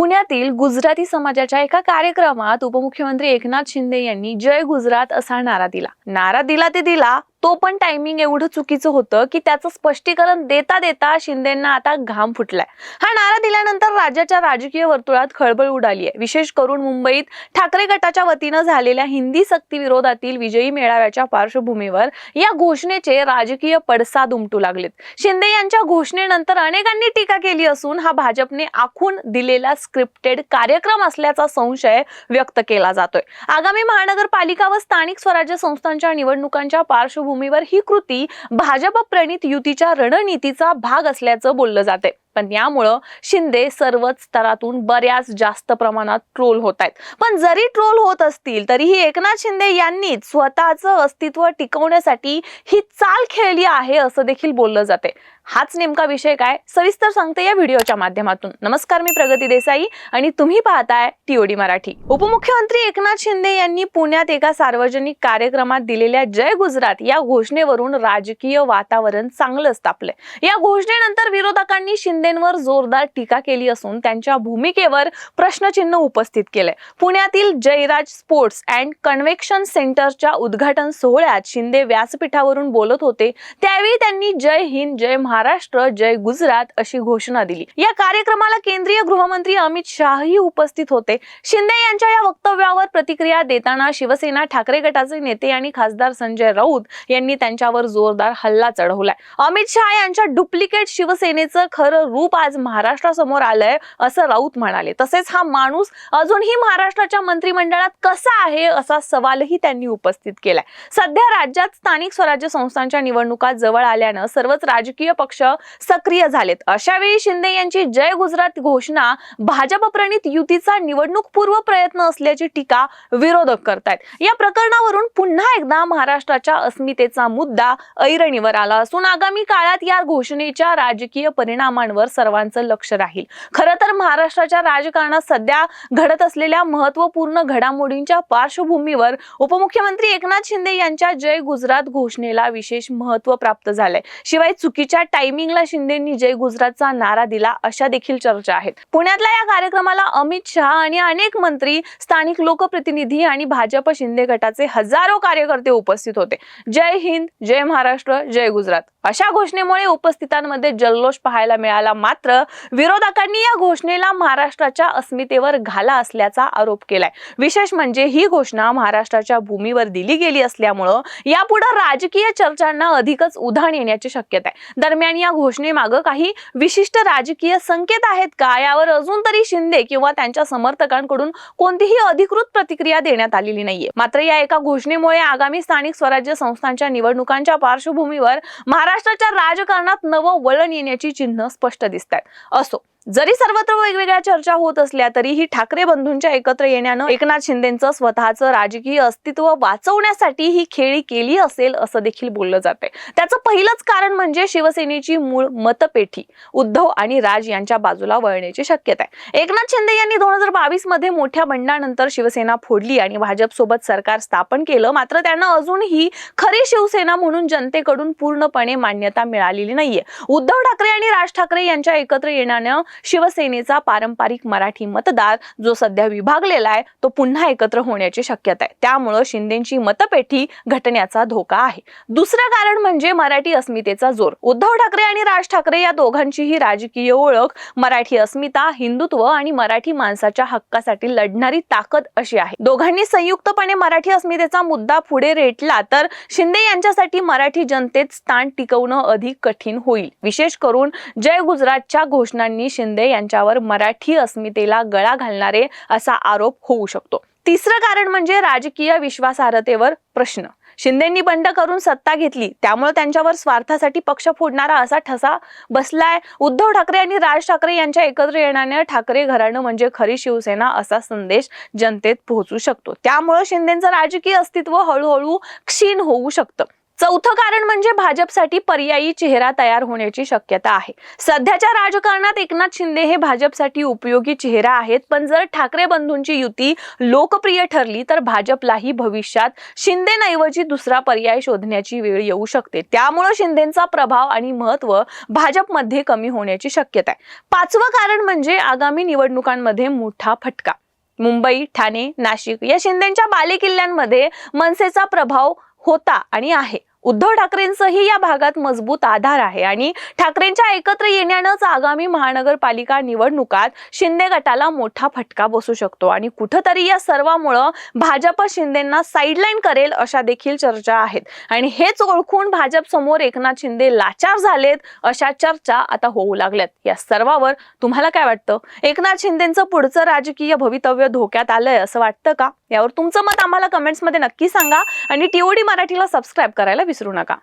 पुण्यातील गुजराती समाजाच्या एका कार्यक्रमात उपमुख्यमंत्री एकनाथ शिंदे यांनी जय गुजरात असा नारा दिला. नारा दिला ते दिला तो पण टायमिंग एवढं चुकीचं होतं की त्याचं स्पष्टीकरण देता देता शिंदेना आता घाम फुटलाय. हा नारा दिल्यानंतर राज्याच्या राजकीय वर्तुळात खळबळ उडाली आहे. विशेष करून मुंबईत ठाकरे गटाच्या वतीनं झालेल्या हिंदी सक्ती विरोधातील विजयी मेळाव्याच्या पार्श्वभूमीवर या घोषणेचे राजकीय पडसाद उमटू लागलेत. शिंदे यांच्या घोषणेनंतर अनेकांनी टीका केली असून हा भाजपने आखून दिलेला स्क्रिप्टेड कार्यक्रम असल्याचा संशय व्यक्त केला जातोय. आगामी महानगरपालिका व स्थानिक स्वराज्य संस्थांच्या निवडणुकांच्या पार्श्वभूमीवर ही कृती भाजप प्रणित युतीच्या रणनीतीचा भाग असल्याचं बोललं जाते पण यामुळं शिंदे सर्वच स्तरातून बऱ्याच जास्त प्रमाणात ट्रोल होत आहेत. पण जरी ट्रोल होत असतील तरीही एकनाथ शिंदे यांनीच स्वतःचं अस्तित्व टिकवण्यासाठी ही चाल खेळली आहे असं देखील बोललं जाते हाच नेमका विषय काय? सविस्तर सांगते या व्हिडिओच्या माध्यमातून. नमस्कार मी प्रगती देसाई आणि तुम्ही पाहताय टीओडी मराठी. उपमुख्यमंत्री एकनाथ शिंदे यांनी पुण्यात एका सार्वजनिक कार्यक्रमात दिलेल्या जय गुजरात या घोषणेवरून राजकीय वातावरण चांगलंच तापलंय. या घोषणेनंतर विरोधकांनी शिंदेंवर जोरदार टीका केली असून त्यांच्या भूमिकेवर प्रश्नचिन्ह उपस्थित केले पुण्यातील जयराज स्पोर्ट्स अँड कन्व्हेक्शन सेंटरच्या उद्घाटन सोहळ्यात शिंदे व्यासपीठावरून बोलत होते. त्यावेळी त्यांनी जय हिंद जय महाराष्ट्र जय गुजरात अशी घोषणा दिली. या कार्यक्रमाला केंद्रीय गृहमंत्री अमित शहाही उपस्थित होते. शिंदे यांच्या या वक्तव्यावर प्रतिक्रिया देताना शिवसेना ठाकरे गटाचे नेते आणि खासदार संजय राऊत यांनी त्यांच्यावर जोरदार हल्ला चढवलाय. अमित शहा यांच्या डुप्लिकेट शिवसेनेचं खरं रूप आज महाराष्ट्रासमोर आलंय असं राऊत म्हणाले. तसेच हा माणूस अजूनही महाराष्ट्राच्या मंत्रिमंडळात कसा आहे असा सवालही त्यांनी उपस्थित केलाय. सध्या राज्यात स्थानिक स्वराज्य संस्थांच्या निवडणुका जवळ आल्यानं सर्वच राजकीय पक्ष सक्रिय झालेत. अशावेळी शिंदे यांची जय गुजरात घोषणा भाजप प्रणित युतीचा निवडणूक पूर्व प्रयत्न असल्याची टीका विरोधक करतायत. या प्रकरणावरून पुन्हा एकदा महाराष्ट्राच्या अस्मितेचा मुद्दा ऐरणीवर आला असून आगामी काळात या घोषणेच्या राजकीय परिणामांवर सर्वांचं लक्ष राहील. खरं तर महाराष्ट्राच्या राजकारणात सध्या घडत असलेल्या महत्त्वपूर्ण घडामोडींच्या पार्श्वभूमीवर उपमुख्यमंत्री एकनाथ शिंदे यांच्या जय गुजरात घोषणेला विशेष महत्त्व प्राप्त झालंय. शिवाय चुकीच्या टायमिंगला शिंदेंनी जय गुजरातचा नारा दिला अशा देखील चर्चा आहेत. पुण्यातल्या या कार्यक्रमाला अमित शहा आणि अनेक मंत्री स्थानिक लोकप्रतिनिधी आणि भाजप शिंदे गटाचे हजारो कार्यकर्ते उपस्थित होते. जय हिंद जय महाराष्ट्र जय गुजरात. अशा घोषणेमुळे उपस्थितांमध्ये जल्लोष पाहायला मिळाला. मात्र विरोधकांनी या घोषणेला महाराष्ट्राच्या अस्मितेवर घाला असल्याचा आरोप केलाय. विशेष म्हणजे ही घोषणा महाराष्ट्राच्या भूमीवर दिली गेली असल्यामुळं यापुढे राजकीय चर्चांना अधिकच उधाण येण्याची शक्यता आहे. दरम्यान या घोषणेमागं काही विशिष्ट राजकीय संकेत आहेत का? यावर अजून तरी शिंदे किंवा त्यांच्या समर्थकांकडून कोणतीही अधिकृत प्रतिक्रिया देण्यात आलेली नाहीये. मात्र या एका घोषणेमुळे आगामी स्थानिक स्वराज्य संस्थांच्या निवडणुकांच्या पार्श्वभूमीवर महाराष्ट्राच्या राजकारणात नवं वळण येण्याची चिन्ह स्पष्ट दिसत आहेत असो. जरी सर्वत्र वेगवेगळ्या चर्चा होत असल्या तरीही ठाकरे बंधूंच्या एकत्र येण्यानं एकनाथ शिंदेचं स्वतःचं राजकीय अस्तित्व वाचवण्यासाठी ही खेळी केली असेल असं देखील बोललं जाते त्याचं पहिलंच कारण म्हणजे शिवसेनेची मूळ मतपेठी उद्धव आणि राज यांच्या बाजूला वळण्याची शक्यता आहे. एकनाथ शिंदे यांनी दोन हजार बावीसमध्ये मोठ्या बंडानंतर शिवसेना फोडली आणि भाजप सोबत सरकार स्थापन केलं. मात्र त्यांना अजूनही खरी शिवसेना म्हणून जनतेकडून पूर्णपणे मान्यता मिळालेली नाहीये. उद्धव ठाकरे आणि राज ठाकरे यांच्या एकत्र येण्यानं शिवसेनेचा पारंपरिक मराठी मतदार जो सध्या विभागलेला आहे तो पुन्हा एकत्र होण्याची शक्यता आहे. त्यामुळं शिंदेची मतपेठी घटण्याचा धोका आहे. दुसरं कारण म्हणजे मराठी अस्मितेचा जोर. उद्धव ठाकरे आणि राज ठाकरे या दोघांचीही राजकीय ओळख मराठी अस्मिता हिंदुत्व आणि मराठी माणसाच्या हक्कासाठी लढणारी ताकद अशी आहे. दोघांनी संयुक्तपणे मराठी अस्मितेचा मुद्दा पुढे रेटला तर शिंदे यांच्यासाठी मराठी जनतेत स्थान टिकवणं अधिक कठीण होईल. विशेष करून जय गुजरातच्या घोषणांनी शिंदे यांच्यावर मराठी अस्मितेला गळा घालणारे असा आरोप होऊ शकतो. तिसरं कारण म्हणजे राजकीय विश्वासार्हतेवर प्रश्न. शिंदेंनी बंड करून सत्ता घेतली त्यामुळे त्यांच्यावर स्वार्थासाठी पक्ष फोडणारा असा ठसा बसलाय. उद्धव ठाकरे आणि राज ठाकरे यांच्या एकत्र येण्याने ठाकरे घराणं म्हणजे खरी शिवसेना असा संदेश जनतेत पोहोचू शकतो. त्यामुळे शिंदेचं राजकीय अस्तित्व हळूहळू क्षीण होऊ शकतं. चौथं कारण म्हणजे भाजपसाठी पर्यायी चेहरा तयार होण्याची शक्यता आहे. सध्याच्या राजकारणात एकनाथ शिंदे हे भाजपसाठी उपयोगी चेहरा आहेत पण जर ठाकरे बंधूंची युती लोकप्रिय ठरली तर भाजपलाही भविष्यात शिंदेऐवजी दुसरा पर्याय शोधण्याची वेळ येऊ शकते. त्यामुळे शिंदेचा प्रभाव आणि महत्त्व भाजपमध्ये कमी होण्याची शक्यता आहे. पाचवं कारण म्हणजे आगामी निवडणुकांमध्ये मोठा फटका. मुंबई ठाणे नाशिक या शिंदेच्या बालेकिल्ल्यांमध्ये मनसेचा प्रभाव होता आणि आहे. उद्धव ठाकरेंचंही या भागात मजबूत आधार आहे आणि ठाकरेंच्या एकत्र येण्यानंच आगामी महानगरपालिका निवडणुकात शिंदे गटाला मोठा फटका बसू शकतो. आणि कुठंतरी या सर्वामुळं भाजप शिंदेना साईडलाईन करेल अशा देखील चर्चा आहेत. आणि हेच ओळखून भाजप समोर एकनाथ शिंदे लाचार झालेत अशा चर्चा आता होऊ लागल्यात. या सर्वावर तुम्हाला काय वाटतं? एकनाथ शिंदेचं पुढचं राजकीय भवितव्य धोक्यात आलंय असं वाटतं का? यावर तुमचं मत आम्हाला कमेंट्समध्ये नक्की सांगा. आणि टीओडी मराठीला सबस्क्राईब करायला विसरू नका.